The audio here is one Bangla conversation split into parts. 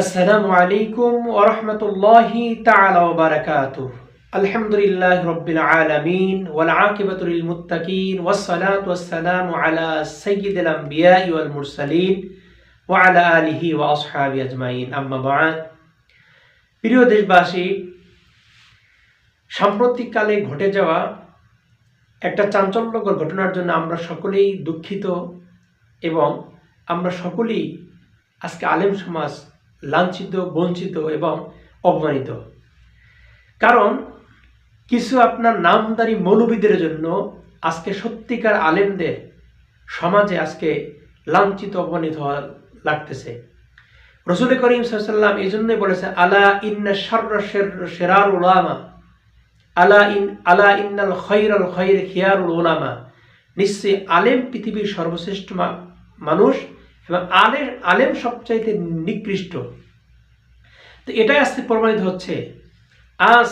আসসালামু আলাইকুম ওরহমতুল্লাহি তালাকাত আলহামদুলিল্লাহ রবিল আলমিন ওলাকিবতুল মুতাকিন ওসলাত ওসালাম আলা সঈদুল আম্বিয়া ওয়াল মুরসালিন ওয়ালা আলিহি ওয়াসহাবি আজমাইন। আম্মাবাদ প্রিয় দেশবাসী, সাম্প্রতিককালে ঘটে যাওয়া একটা চাঞ্চল্যকর ঘটনার জন্য আমরা সকলেই দুঃখিত এবং আমরা সকলেই আজকে আলেম সমাজ লাঞ্ছিত, বঞ্চিত এবং অপমানিত। কারণ কিছু আপনার নামদারি মৌলবীদের জন্য আজকে সত্যিকার আলেমদের সমাজে আজকে লাঞ্ছিত, অপমানিত হওয়া লাগতেছে। রসুল করিম সাল্লাম এই জন্যই বলেছে আলা ইন্না শাররা শের- শেরার উলামা। আলা ইন, আলা ইন্নাল খৈরাল খৈর খিয়ারুল উলামা। নিশ্চয়ই আলেম পৃথিবীর সর্বশ্রেষ্ঠ মানুষ এবং আলেম আলেম সবচাইতে নিকৃষ্ট। তো এটাই আজকে প্রমাণিত হচ্ছে। আজ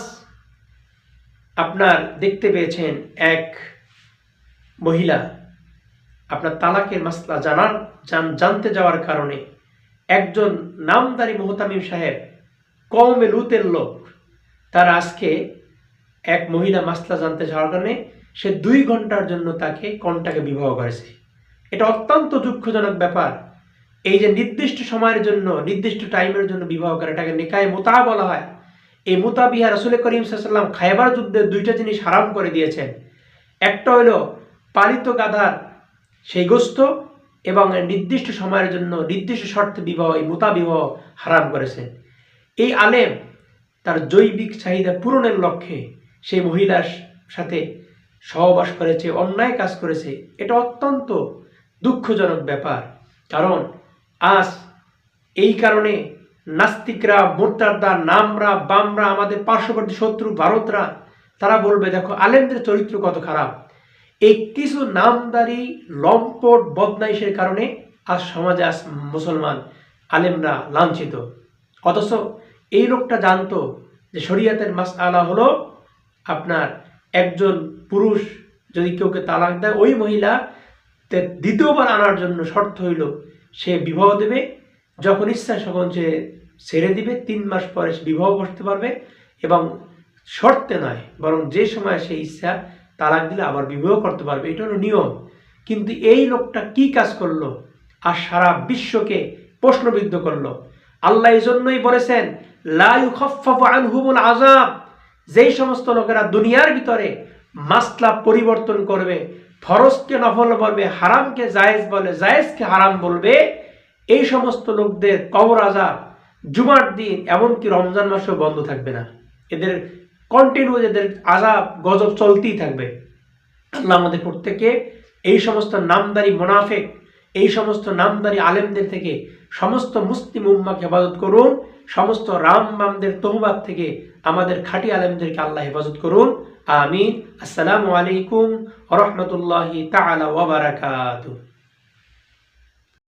আপনার দেখতে পেয়েছেন এক মহিলা। আপনার তালাকের মাসলা জানার, জান- জানতে যাওয়ার কারণে একজন নামদারি মোহতামিম সাহেব কমে লুতের লোক, তার আজকে এক মহিলা মাসলা জানতে যাওয়ার কারণে সে দুই ঘণ্টার জন্য তাকে কন্টাকে বিবাহ করেছে। এটা অত্যন্ত দুঃখজনক ব্যাপার। এই যে নির্দিষ্ট সময়ের জন্য, নির্দিষ্ট টাইমের জন্য বিবাহ করে, এটাকে নিকায় মোতা বলা হয়। এই মোতা বিহা রসুল করিম সাল্লাম খাইবার যুদ্ধে দুইটা জিনিস হারাম করে দিয়েছেন। একটা হলো পালিত গাধার সেই গোস্ত এবং নির্দিষ্ট সময়ের জন্য নির্দিষ্ট শর্তে বিবাহ, এই মোতা বিবাহ হারাম করেছেন। এই আলেম তার জৈবিক চাহিদা পূরণের লক্ষ্যে সেই মহিলার সাথে সহবাস করেছে, অন্যায় কাজ করেছে। এটা অত্যন্ত দুঃখজনক ব্যাপার। কারণ আজ এই কারণে নাস্তিকরা মোর্তারদা নামরা, বামরা, আমাদের পার্শ্ববর্তী শত্রু, ভারতরা, তারা বলবে, দেখো, আলেমদের চরিত্র কত খারাপ। এই কিছু নামদারি, লম্পট বদনাইশের কারণে আজ সমাজে আজ মুসলমান আলেমরা লাঞ্ছিত। অথচ এই লোকটা জানতো যে শরিয়াতের মাস আলা হলো আপনার একজন পুরুষ, যদি কেউকে তালাক দেয়, ওই মহিলা দ্বিতীয়বার আনার জন্য শর্ত হইল, সে বিবাহ দেবে। যখন ইচ্ছা তখন সে ছেড়ে দিবে, তিন মাস পরে সে বিবাহ করতে পারবে এবং শর্তে নয়, বরং যে সময় সে ইচ্ছা তালাক দিলে আবার বিবাহ করতে পারবে। এটা হলো নিয়ম। কিন্তু এই লোকটা কি কাজ করল? আর সারা বিশ্বকে প্রশ্নবিদ্ধ করল। আল্লাহ এই জন্যই বলেছেন আনহুমুল আজাব যেই সমস্ত লোকেরা দুনিয়ার ভিতরে মাসলা পরিবর্তন করবে ফরজকে নফল বলবে, হারামকে জায়েজ বলে, জায়েজকে হারাম বলবে, এই সমস্ত লোকদের কবর আজাব, জুমার দিন, এমনকি রমজান মাসেও বন্ধ থাকবে না। এদের কন্টিনিউ এদের আজাব, গজব চলতেই থাকবে। আল্লাহ আমাদের প্রত্যেকে এই সমস্ত নামদারি মোনাফেক, এই সমস্ত নামদারি আলেমদের থেকে সমস্ত মুসলিম উম্মাকে হেফাজত করুন, সমস্ত রাম বামদের তহবাদ থেকে আমাদের খাঁটি আলেমদেরকে আল্লাহ হেফাজত করুন। آمين. السلام عليكم ورحمة الله تعالى وبركاته.